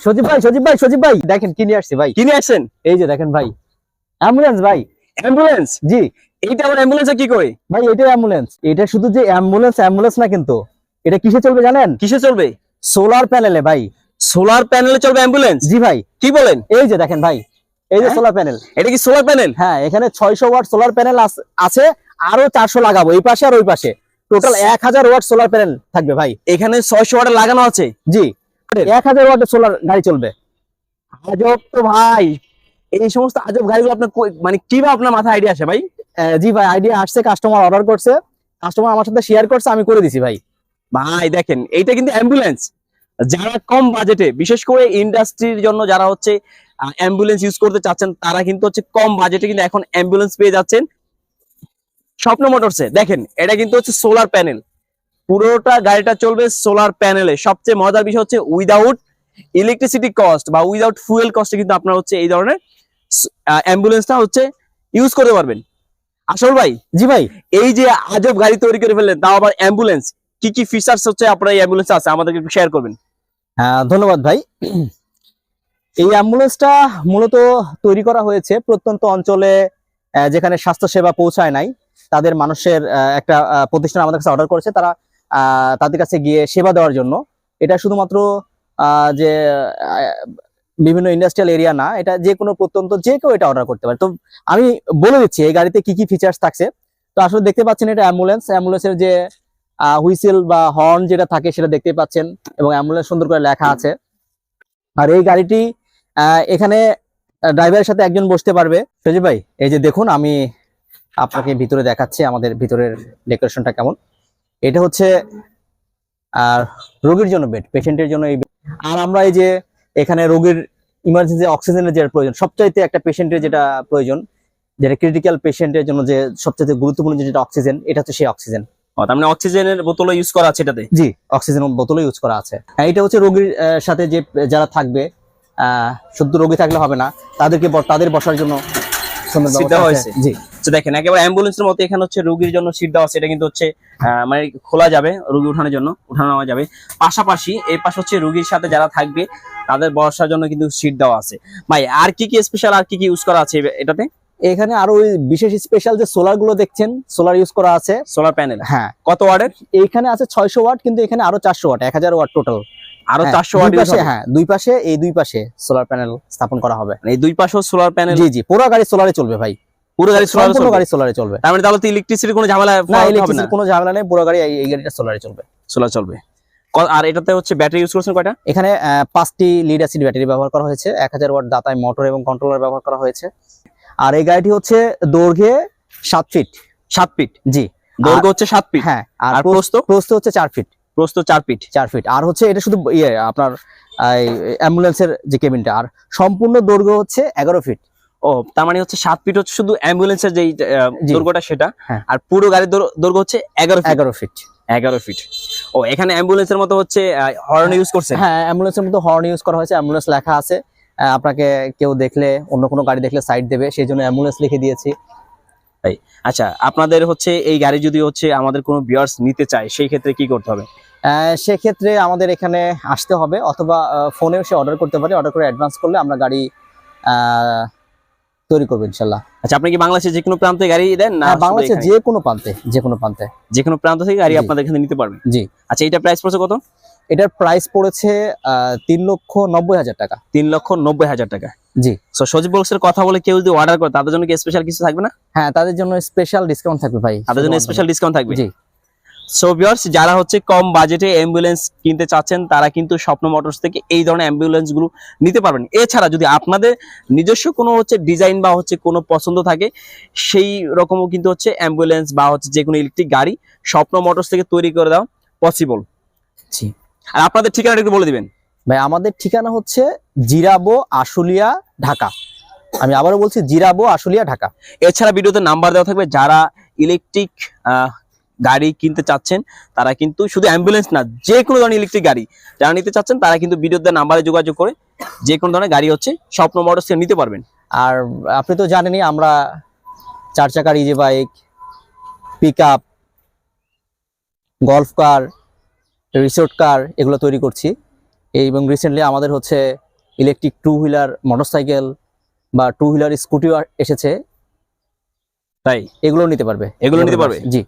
সজীব ভাই সজীব ভাই সজীব ভাই। দেখেন কি নিয়ে আসছি ভাই? কিনে আসছেন? এই যে দেখেন ভাই অ্যাম্বুলেন্স ভাই। অ্যাম্বুলেন্স জি। এইটা আবার অ্যাম্বুলেন্সে কি করে? ভাই এটা অ্যাম্বুলেন্স এটা শুধু যে অ্যাম্বুলেন্স অ্যাম্বুলেন্স না কিন্তু। এটা কিসে চলবে জানেন? কিসে চলবে? সোলার প্যানেলে ভাই। সোলার প্যানেলে চলবে অ্যাম্বুলেন্স জি ভাই। কি বলেন? এই যে দেখেন ভাই এই যে? সোলার প্যানেল এটা কি সোলার প্যানেল হ্যাঁ এখানে ছয়শো ওয়াট সোলার প্যানেল আছে আরও চারশো লাগাবো এই পাশে আর ওই পাশে। টোটাল এক হাজার ওয়াট সোলার প্যানেল থাকবে ভাই। এখানে ছয়শো ওয়াটে লাগানো আছে? জি। এক হাজার ওয়াটের সোলার গাড়ি চলবে। আজব তো ভাই। এই সমস্ত আজব গাড়িগুলো আপনার মানে কীভাবে আপনার মাথায় আইডিয়া আসে ভাই? জি ভাই আইডিয়া আসছে কাস্টমার অর্ডার করছে। কাস্টমার আমার সাথে শেয়ার করছে, আমি করে দিছি ভাই। ভাই, দেখেন, এইটা কিন্তু অ্যাম্বুলেন্স যারা কম বাজেটে বিশেষ করে ইন্ডাস্ট্রির জন্য যারা হচ্ছে অ্যাম্বুলেন্স ইউজ করতে চাচ্ছেন, তারা কিন্তু হচ্ছে কম বাজেটে কিন্তু এখন অ্যাম্বুলেন্স পেয়ে যাচ্ছেন। স্বপ্ন মোটরসে দেখেন, এটা কিন্তু হচ্ছে সোলার প্যানেল পুরোটা গাড়িটা চলবে সোলার প্যানেলে সবচেয়ে মজার বিষয় হচ্ছে উইদাউট ইলেকট্রিসিটি কস্ট বা উইদাউট ফুয়েল কস্টে কিন্তু আপনার হচ্ছে এই ধরনের অ্যাম্বুলেন্সটা হচ্ছে ইউজ করতে পারবেন। আসল ভাই জি ভাই। এই যে আজব গাড়ি তৈরি করে ফেললেন তাও আবার অ্যাম্বুলেন্স কি কি ফিচার্স হচ্ছে আপনার এই অ্যাম্বুলেন্স আছে? আমাদেরকে একটু শেয়ার করবেন। হ্যাঁ ধন্যবাদ ভাই। এই অ্যাম্বুলেন্সটা মূলত তৈরি করা হয়েছে প্রত্যন্ত অঞ্চলে যেখানে স্বাস্থ্য সেবা পৌঁছায় নাই। তাদের মানুষের একটা প্রতিষ্ঠান আমাদের কাছে অর্ডার করেছে। তারা তাদের কাছে গিয়ে সেবা দেওয়ার জন্য। এটা শুধুমাত্র যে বিভিন্ন ইন্ডাস্ট্রিয়াল এরিয়া না, এটা যে কোনো প্রত্যন্ত যে কেউ এটা অর্ডার করতে পারে। তো আমি বলে দিচ্ছি, এই গাড়িতে কি কি ফিচার্স থাকছে। তো আসলে দেখতে পাচ্ছেন এটা অ্যাম্বুলেন্স অ্যাম্বুলেন্সের যে হুইসেল বা হর্ন যেটা থাকে সেটা দেখতে পাচ্ছেন এবং অ্যাম্বুলেন্স সুন্দর করে লেখা আছে। আর এই গাড়িটি এখানে ড্রাইভারের সাথে একজন বসতে পারবে। সজীব ভাই, এই যে দেখুন, আমি আপনাকে ভিতরে দেখাচ্ছি আমাদের ভিতরের ডেকোরেশনটা কেমন। এটা হচ্ছে আর রোগীর জন্য বেড পেশেন্টের জন্য এই আর আমরা এই যে এখানে রোগীর ইমার্জেন্সি অক্সিজেনের যে প্রয়োজন সবচাইতে একটা পেশেন্টের যেটা প্রয়োজন যেটা ক্রিটিক্যাল পেশেন্টের জন্য যে সবচাইতে গুরুত্বপূর্ণ যেটা অক্সিজেন এটা হচ্ছে সেই অক্সিজেন তার মানে অক্সিজেনের বোতলও ইউজ করা আছে এটাতে? জি অক্সিজেন বোতলও ইউজ করা আছে। হ্যাঁ, এটা হচ্ছে রোগীর সাথে যে যারা থাকবে আহ, শুধু রোগী থাকলে হবে না তাদেরকে তাদের বসার জন্য সুন্দর দেওয়া হয়েছে। জি। দেখেন একেবারে অ্যাম্বুলেন্সের মতো এখানে হচ্ছে রোগীর জন্য সিট দেওয়া আছে। এটা কিন্তু হচ্ছে মানে খোলা যাবে রোগী উঠানোর জন্য উঠানো নেওয়া যাবে। পাশাপাশি এই পাশে হচ্ছে রোগীর সাথে যারা থাকবে তাদের বসার জন্য কিন্তু সিট দেওয়া আছে। ভাই আর কি কি স্পেশাল আর কি কি ইউজ করা আছে এটাতে? এখানে আরও ওই বিশেষ স্পেশাল যে সোলারগুলো দেখছেন সোলার ইউজ করা আছে। সোলার প্যানেল হ্যাঁ। কত ওয়ার্ডের এইখানে আছে ছয়শো ওয়াট কিন্তু এখানে আরও চারশো ওয়াট এক হাজার ওয়াট টোটাল আরও চারশো দুই ওয়ার্ড পাশে হ্যাঁ দুই পাশে এই দুই পাশে সোলার প্যানেল স্থাপন করা হবে। এই দুই পাশেও সোলার প্যানেল জি জি পুরো গাড়ি সোলারে চলবে ভাই। পুরো গাড়ি সোলার সম্পূর্ণ গাড়ি সোলারে চলবে। তার মানে তাহলে তো ইলেকট্রিসিটির কোনো ঝামেলা না পোহাতে হবে না? ইলেকট্রিসিটির কোনো ঝামেলা নেই পুরো গাড়ি এই- এই গাড়িটা সোলারে চলবে। সোলার চলবে। আর এটাতে হচ্ছে ব্যাটারি ইউজ করছেন কয়টা? এখানে পাঁচটি লিড অ্যাসিড ব্যাটারি ব্যবহার করা হয়েছে। এক হাজার ওয়াট দাতায় মোটর এবং কন্ট্রোলার ব্যবহার করা হয়েছে। আর এই গাড়িটি হচ্ছে দৈর্ঘ্যে সাত ফিট সাত ফিট জি। দৈর্ঘ্য হচ্ছে সাত ফিট হ্যাঁ আর প্রস্থ? প্রস্থ হচ্ছে চার ফিট প্রস্থ চার ফিট চার ফিট আর হচ্ছে এটা শুধু ইয়ে আপনার অ্যাম্বুলেন্সের যে কেবিনটা। আর সম্পূর্ণ দৈর্ঘ্য হচ্ছে এগারো ফিট ও তার মানে হচ্ছে সাত ফিট হচ্ছে শুধু অ্যাম্বুলেন্সের জি। দৈর্ঘ্যটা সেটা। হ্যাঁ। আর পুরো গাড়ির দৈর- দৈর্ঘ্য হচ্ছে এগারো এগারো ফিট এগারো ফিট ও এখানে অ্যাম্বুলেন্সের মতো হচ্ছে হর্ন ইউজ করছে হ্যাঁ অ্যাম্বুলেন্সের মতো হর্ন ইউজ করা হয়েছে। অ্যাম্বুলেন্স লেখা আছে। আপনাকে কেউ দেখলে অন্য কোনো গাড়ি দেখলে সাইড দেবে। সেই জন্য অ্যাম্বুলেন্স লিখে দিয়েছি। আচ্ছা আপনাদের হচ্ছে এই গাড়ি যদি হচ্ছে আমাদের কোনো বিয়ার্স নিতে চায় সেই ক্ষেত্রে কি করতে হবে? সেক্ষেত্রে আমাদের এখানে আসতে হবে অথবা ফোনেও সে অর্ডার করতে পারে। অর্ডার করে অ্যাডভান্স করলে আমরা গাড়ি তৈরি করব ইনশাল্লাহ। আচ্ছা আপনি কি বাংলাদেশের যে কোনো প্রান্তে গাড়ি দেন না হ্যাঁ, বাংলাদেশের? যে কোনো প্রান্তে যে কোনো প্রান্তে। যে কোনো প্রান্ত থেকে গাড়ি আপনাদের এখানে নিতে পারবেন? জি। আচ্ছা এটা প্রাইস পড়ছে কত? এটার প্রাইস পড়েছে আহ, তিন লক্ষ নব্বই হাজার টাকা। তিন লক্ষ নব্বই হাজার টাকা। জি। সো সজীব বক্সের কথা বলে কেউ যদি অর্ডার করে তাদের জন্য কি স্পেশাল কিছু থাকবে না? হ্যাঁ তাদের জন্য স্পেশাল ডিসকাউন্ট থাকবে ভাই। তাদের জন্য স্পেশাল ডিসকাউন্ট থাকবে? জি। সো ভিউয়ার্স যারা হচ্ছে কম বাজেটে অ্যাম্বুলেন্স কিনতে চাচ্ছেন তারা কিন্তু স্বপ্ন মোটরস থেকে এই ধরনের অ্যাম্বুলেন্সগুলো নিতে পারবেন। এছাড়া যদি আপনাদের নিজস্ব কোনো হচ্ছে ডিজাইন বা হচ্ছে কোনো পছন্দ থাকে সেই রকমও কিন্তু হচ্ছে অ্যাম্বুলেন্স বা হচ্ছে যে কোনো ইলেকট্রিক গাড়ি স্বপ্ন মোটরস থেকে তৈরি করে দেওয়া পসিবল জি। আর আপনাদের ঠিকানাটা একটু বলে দিবেন। ভাই আমাদের ঠিকানা হচ্ছে জিরাবো আশুলিয়া ঢাকা। আমি আবারও বলছি জিরাবো আশুলিয়া ঢাকা। এছাড়া ভিডিওতে নাম্বার দেওয়া থাকবে যারা ইলেকট্রিক গাড়ি কিনতে চাচ্ছেন তারা কিন্তু শুধু অ্যাম্বুলেন্স না যে কোনো ধরনের ইলেকট্রিক গাড়ি যারা নিতে চাচ্ছেন তারা কিন্তু ভিডিওতে নাম্বারে যোগাযোগ করে যে কোনো ধরনের গাড়ি হচ্ছে স্বপ্ন মোটরস থেকে নিতে পারবেন। আর আপনি তো জানেনই আমরা চার চাকার easy bike pick up golf car resort car এগুলো তৈরি করছি। এবং রিসেন্টলি আমাদের হচ্ছে ইলেকট্রিক টু হুইলার মোটরসাইকেল বা টু হুইলার স্কুটিও এসেছে। তাই? এগুলো নিতে পারবে। এগুলো নিতে পারবে? জি।